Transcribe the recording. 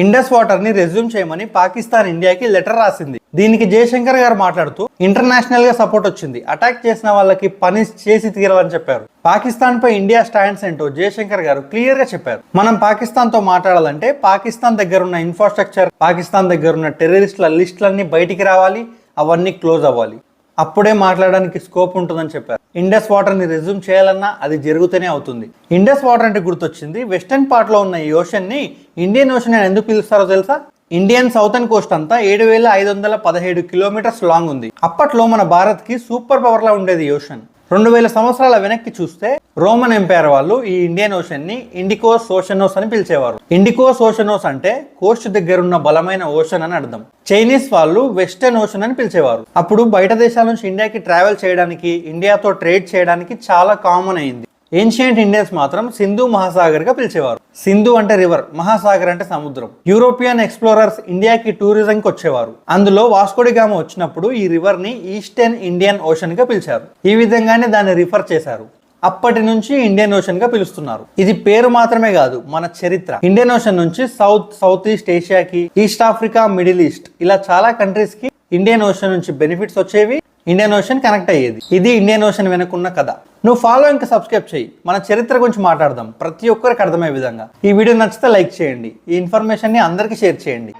Indus వాటర్ని resume చేయమని పాకిస్తాన్ ఇండియాకి లెటర్ రాసింది. దీనికి జయశంకర్ గారు మాట్లాడుతూ ఇంటర్నేషనల్గా సపోర్ట్ వచ్చింది. అటాక్ చేసిన వాళ్ళకి పని చేసి తీరాలని చెప్పారు. పాకిస్తాన్ పై ఇండియా స్టాండ్స్ ఏంటో జయశంకర్ గారు క్లియర్గా చెప్పారు. మనం పాకిస్తాన్తో మాట్లాడాలంటే పాకిస్తాన్ దగ్గర ఉన్న ఇన్ఫ్రాస్ట్రక్చర్ పాకిస్తాన్ దగ్గర ఉన్న టెర్రరిస్టుల లిస్టులన్నీ బయటికి రావాలి. అవన్నీ క్లోజ్ అవ్వాలి. అప్పుడే మాట్లాడడానికి స్కోప్ ఉంటుందని చెప్పారు. ఇండస్ వాటర్ని రెజ్యూమ్ చేయాలన్నా అది జరుగుతూనే అవుతుంది. ఇండస్ వాటర్ అంటే గుర్తొచ్చింది వెస్టర్న్ పార్ట్లో ఉన్న ఈ ఓషన్ని ఇండియన్ ఓషన్ అని ఎందుకు పిలుస్తారో తెలుసా? ఇండియన్ సౌతర్న్ కోస్ట్ అంతా ఏడు వేల ఐదు వందల పదిహేడు కిలోమీటర్స్ లాంగ్ ఉంది. అప్పట్లో మన భారత్కి సూపర్ పవర్ లా ఉండేది ఈ ఓషన్ రెండు వేల సంవత్సరాల వెనక్కి చూస్తే రోమన్ ఎంపైర్ వాళ్ళు ఈ ఇండియన్ ఓషన్ని ఇండికోస్ ఓషనోస్ అని పిలిచేవారు. ఇండికోస్ ఓషనోస్ అంటే కోస్ట్ దగ్గర ఉన్న బలమైన ఓషన్ అని అర్థం. చైనీస్ వాళ్ళు వెస్టర్న్ ఓషన్ అని పిలిచేవారు. అప్పుడు బయట దేశాల నుంచి ఇండియాకి ట్రావెల్ చేయడానికి ఇండియాతో ట్రేడ్ చేయడానికి చాలా కామన్ అయింది. ఏన్షియంట్ ఇండియన్స్ మాత్రం సింధు మహాసాగర్గా పిలిచేవారు. సింధు అంటే రివర్ మహాసాగర్ అంటే సముద్రం. యూరోపియన్ ఎక్స్ప్లోరర్స్ ఇండియాకి టూరిజంకి వచ్చేవారు. అందులో వాస్కోడిగామ వచ్చినప్పుడు ఈ రివర్ని ఈస్టర్న్ ఇండియన్ ఓషన్గా పిలిచారు. ఈ విధంగానే దాన్ని రిఫర్ చేశారు. అప్పటి నుంచి ఇండియన్ ఓషన్గా పిలుస్తున్నారు. ఇది పేరు మాత్రమే కాదు మన చరిత్ర. ఇండియన్ ఓషన్ నుంచి సౌత్ సౌత్ ఈస్ట్ ఏషియాకి ఈస్ట్ ఆఫ్రికా మిడిల్ ఈస్ట్ ఇలా చాలా కంట్రీస్కి ఇండియన్ ఓషన్ నుంచి బెనిఫిట్స్ వచ్చేవి. ఇండియన్ ఓషన్ కనెక్ట్ అయ్యేది. ఇది ఇండియన్ ఓషన్ వెనుకున్న కథ. నువ్వు ఫాలో ఇంకా సబ్స్క్రైబ్ చేయి మన చరిత్ర గురించి మాట్లాడదాం. ప్రతి ఒక్కరికి అర్థమయ్యే విధంగా. ఈ వీడియో నచ్చితే లైక్ చేయండి. ఈ ఇన్ఫర్మేషన్ని అందరికీ షేర్ చేయండి.